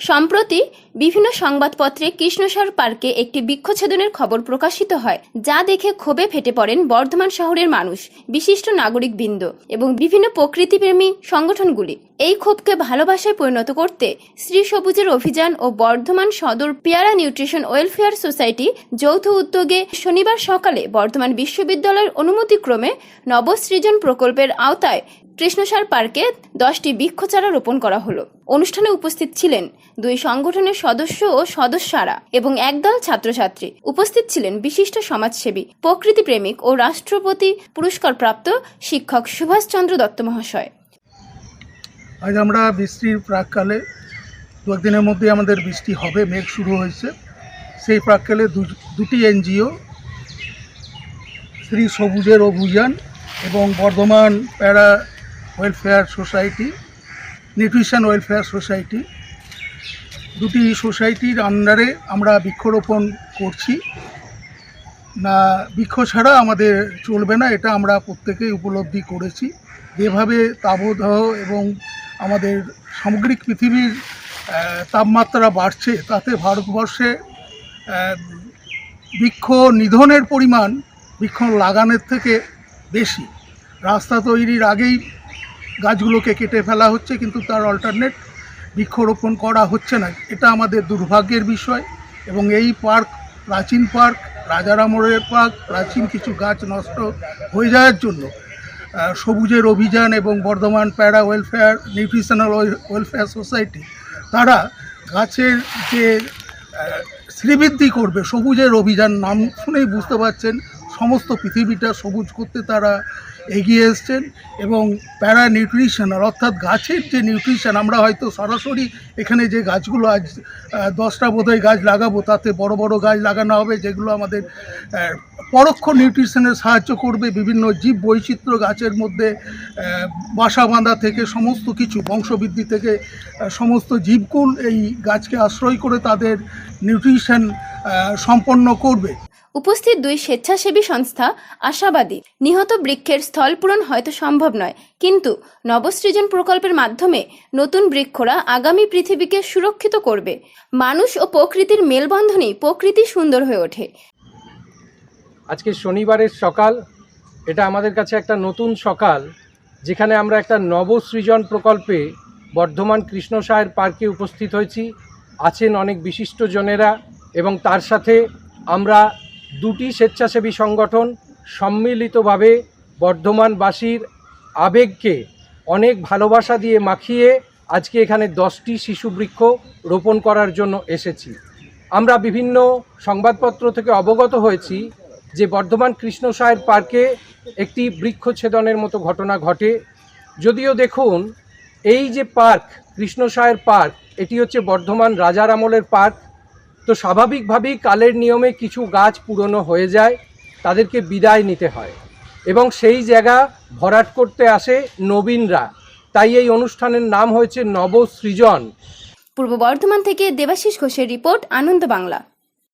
সম্প্রতি বিভিন্ন সংবাদপত্রে কৃষ্ণসার পার্কে একটি বৃক্ষছেদনের খবর প্রকাশিত হয়, যা দেখে ক্ষোভে ফেটে পড়েন বর্ধমান শহরের মানুষ, বিশিষ্ট নাগরিক বৃন্দ এবং বিভিন্ন প্রকৃতিপ্রেমী সংগঠনগুলি। এই ক্ষোভকে ভালোবাসায় পরিণত করতে শ্রী সবুজের অভিযান ও বর্ধমান সদর পেয়ারা নিউট্রিশন ওয়েলফেয়ার সোসাইটি যৌথ উদ্যোগে শনিবার সকালে বর্ধমান বিশ্ববিদ্যালয়ের অনুমতিক্রমে নবসৃজন প্রকল্পের আওতায় কৃষ্ণসার পার্কে দশটি বৃক্ষচারা রোপণ করা হলো। অনুষ্ঠানে উপস্থিত ছিলেন দুই সংগঠনের সদস্য ও সদস্যরা এবং একদল ছাত্রছাত্রী। উপস্থিত ছিলেন বিশিষ্ট সমাজসেবী প্রকৃতি প্রেমিক ও রাষ্ট্রপতি পুরস্কারপ্রাপ্ত শিক্ষক সুভাষচন্দ্র দত্ত মহাশয়। আজ আমরা বৃষ্টির প্রাককালে দু একদিনের মধ্যে আমাদের বৃষ্টি হবে, মেঘ শুরু হয়েছে। সেই প্রাককালে দুটি এনজিও, শ্রী সবুজের অভিযান এবং Bardhaman para welfare society nutrition welfare society দুটি সোসাইটির আন্ডারে আমরা বৃক্ষরোপণ করছি। না, বৃক্ষ ছাড়া আমাদের চলবে না, এটা আমরা প্রত্যেকেই উপলব্ধি করেছি। যেভাবে তাবদাহ এবং আমাদের সামগ্রিক পৃথিবীর তাপমাত্রা বাড়ছে, তাতে ভারতবর্ষে বৃক্ষ নিধনের পরিমাণ, বৃক্ষ লাগানোর থেকে বেশি। রাস্তা তৈরির আগেই গাছগুলোকে কেটে ফেলা হচ্ছে, কিন্তু তার অল্টারনেট বৃক্ষরোপণ করা হচ্ছে না। এটা আমাদের দুর্ভাগ্যের বিষয় এবং এই পার্ক প্রাচীন পার্ক রাজারামরের পার্ক, প্রাচীন কিছু গাছ নষ্ট হয়ে যাওয়ার জন্য সবুজের অভিযান এবং Bardhaman para welfare, nutritional welfare society, তারা গাছের যে শ্রীবৃদ্ধি করবে, সবুজের অভিযান, নাম শুনেই বুঝতে পারছেন সমস্ত পৃথিবীটা সবুজ করতে তারা এগিয়ে এসছেন এবং প্যারা নিউট্রিশনাল অর্থাৎ গাছের যে নিউট্রিশন, আমরা হয়তো সরাসরি এখানে যে গাছগুলো আজ দশটা বোধহয় গাছ লাগাবো, তাতে বড় বড় গাছ লাগানো হবে, যেগুলো আমাদের পরোক্ষ নিউট্রিশনের সাহায্য করবে, বিভিন্ন জীব বৈচিত্র্য গাছের মধ্যে বাসা বাঁধা থেকে সমস্ত কিছু, বংশবৃদ্ধি থেকে সমস্ত জীবকুল এই গাছকে আশ্রয় করে তাদের নিউট্রিশন সম্পন্ন করবে। উপস্থিত দুই স্বেচ্ছাসেবী সংস্থা আশাবাদী। নিহত বৃক্ষের স্থল পূরণ হয়তো সম্ভব নয়, কিন্তু নবসৃজন প্রকল্পের মাধ্যমে নতুন বৃক্ষরা আগামী পৃথিবীকে সুরক্ষিত করবে। মানুষ ও প্রকৃতির মেলবন্ধনেই প্রকৃতি সুন্দর হয়ে ওঠে। আজকে শনিবারের সকাল, এটা আমাদের কাছে একটা নতুন সকাল, যেখানে আমরা একটা নবসৃজন প্রকল্পে বর্ধমান কৃষ্ণসায়ের পার্কে উপস্থিত হয়েছি। আছেন অনেক বিশিষ্টজনেরা এবং তার সাথে আমরা দুটি স্বেচ্ছাসেবী সংগঠন সম্মিলিতভাবে বর্ধমানবাসীর আবেগকে অনেক ভালোবাসা দিয়ে মাখিয়ে আজকে এখানে দশটি শিশু বৃক্ষ রোপণ করার জন্য এসেছি। আমরা বিভিন্ন সংবাদপত্র থেকে অবগত হয়েছি যে বর্ধমান কৃষ্ণসায়ের পার্কে একটি বৃক্ষছেদনের মতো ঘটনা ঘটে। যদিও দেখুন, এই যে পার্ক কৃষ্ণসায়ের পার্ক, এটি হচ্ছে বর্ধমান রাজার আমলের পার্ক। তো স্বাভাবিকভাবেই কালের নিয়মে কিছু গাছ পুরনো হয়ে যায়, তাদেরকে বিদায় নিতে হয় এবং সেই জায়গা ভরাট করতে আসে নবীনরা। তাই এই অনুষ্ঠানের নাম হয়েছে নবসৃজন। পূর্ব বর্ধমান থেকে দেবাশিস ঘোষের রিপোর্ট, আনন্দ বাংলা।